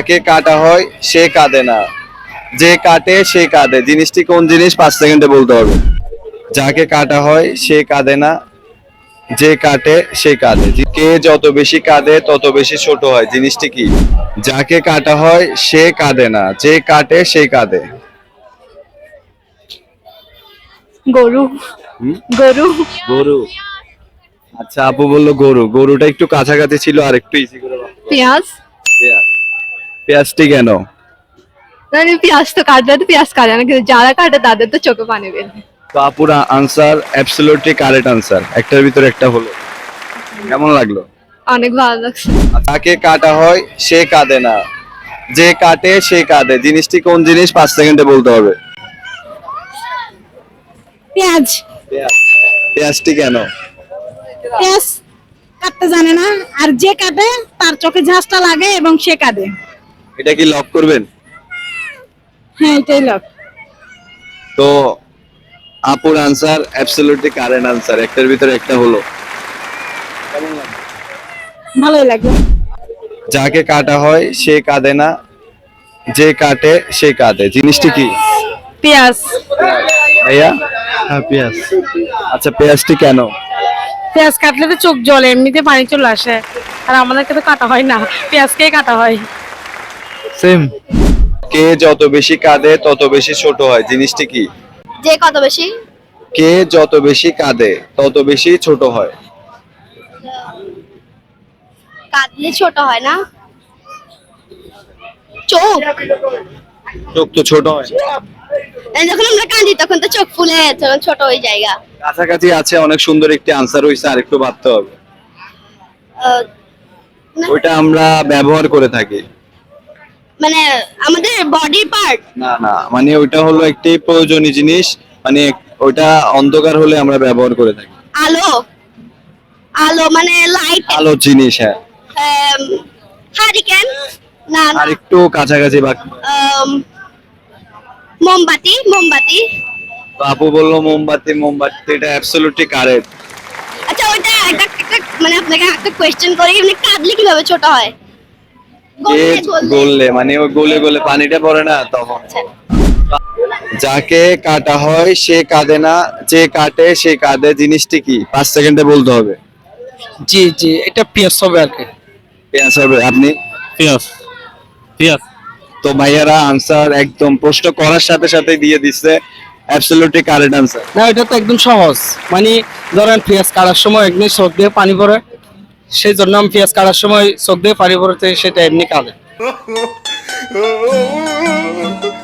যাকে কাটা হয় সে কাঁদে না। যে কাটে সে কাঁদে। জিনিসটি কোন জিনিস? পাঁচ সেকেন্ডে বলতে হবে। যাকে কাটা হয় সে কাঁদে না। যে কাটে সে কাঁদে। কে যত বেশি কাঁদে তত বেশি ছোট হয়। জিনিসটি কি? যাকে কাটা হয় সে কাঁদে না। যে কাটে সে কাঁদে। গরু। গরু। গরু। আচ্ছা আপু বলল গরু। গরুটা একটু কাছাকাছি ছিল আর একটু ইজি করে পেঁয়াজ পেঁয়াজ। পেঁয়াজটি কেন? মানে পেঁয়াজ তো কাটলে তো পেঁয়াজ কাটে না কিন্তু যারা কাটে তাদের তো চোখে পানি বের। তো আপুর আনসার অ্যাবসলিউটলি কারেক্ট আনসার একটার ভিতরে একটা হলো। কেমন লাগল? অনেক ভালো লাগছে। তাকে কাটা হয় সে কাঁদে না। যে কাটে সে কাঁদে। জিনিসটি কোন জিনিস? পাঁচ সেকেন্ডে বলতে হবে। পেঁয়াজ। পেঁয়াজ। পেঁয়াজটি কেন? পেঁয়াজ কাটতে জানে না। আর যে কাটে তার চোখে ঝাঁসটা লাগে এবং সে কাঁদে। এটা কি লক করবেন? হ্যাঁ এটাই লোক তো আপুর আনসার অ্যাবসলিউটলি কারেন্ট আনসার একটার ভিতরে একটা হলো। ভালোই লাগল। যাকে কাটা হয় সে কাঁদে না যে কাটে সে কাঁদে। জিনিসটি কি? পেঁয়াজ। ভাইয়া? হ্যাঁ পেঁয়াজ। আচ্ছা পেঁয়াজটি কেন? পেঁয়াজ কাটলে তো চোখ জলে এমনিতে পানি চলে আসে। আর আমাদেরকে তো কাটা হয় না পেঁয়াজকেই কাটা হয়। সেম। কে যত বেশি কাঁদে তত বেশি ছোট হয়। জিনিসটি কি? যে কত বেশি? কে যত বেশি কাঁদে তত বেশি ছোট হয়। কাটলে ছোট হয় না? চোখ। চোখ তো ছোট হয়। এই যখন আমরা কাঁদি তখন তো চোখ ফুলে তখন ছোট হয়ে জায়গা। কাছাকাছি আছে অনেক সুন্দর একটি আনসার হয়েছে আর একটু ভাবতে হবে। ওইটা আমরা ব্যবহার করে থাকি। মানে আমাদের বডি পার্ট না না মানে ওইটা হলো একটি প্রয়োজনীয় জিনিস মানে ওইটা অন্ধকার হলে আমরা ব্যবহার করে থাকি। আলো। আলো মানে লাইট আলো জিনিস হ্যাঁ। হারিকেন না না। আর একটু কাছাকাছি বাকি মোমবাতি মোমবাতি। বাবু বলল মোমবাতি মোমবাতি এটা অ্যাবসলিউটলি কারেক্ট আচ্ছা ওইটা একটা মানে আপনাকে একটা কোয়েশ্চেন করি এমনি কাঁদলে কীভাবে ছোট হয়? গললে, মানে ওই গলে গলে পানিটা পড়ে না তখন। আচ্ছা। যাকে কাটা হয় সে কাঁদে না যে কাটে সে কাঁদে। জিনিসটি কি? পাঁচ সেকেন্ডে বলতে হবে। জি জি এটা পেঁয়াজ হবে আর কি। পেঁয়াজ হবে। আপনি? পেঁয়াজ পেঁয়াজ তো ভাইয়ারা আনসার একদম প্রশ্ন করার সাথে সাথে দিয়ে দিচ্ছে অ্যাবসলিউটলি কারেক্ট আনসার না এটা তো একদম সহজ। মানে ধরেন পেঁয়াজ কাটার সময় এমনি চোখ দিয়ে পানি পড়ে। সেই জন্য আমি পেঁয়াজ কাটার সময় চোখ দিয়ে পানি পড়তে সেটা এমনি কাঁদে।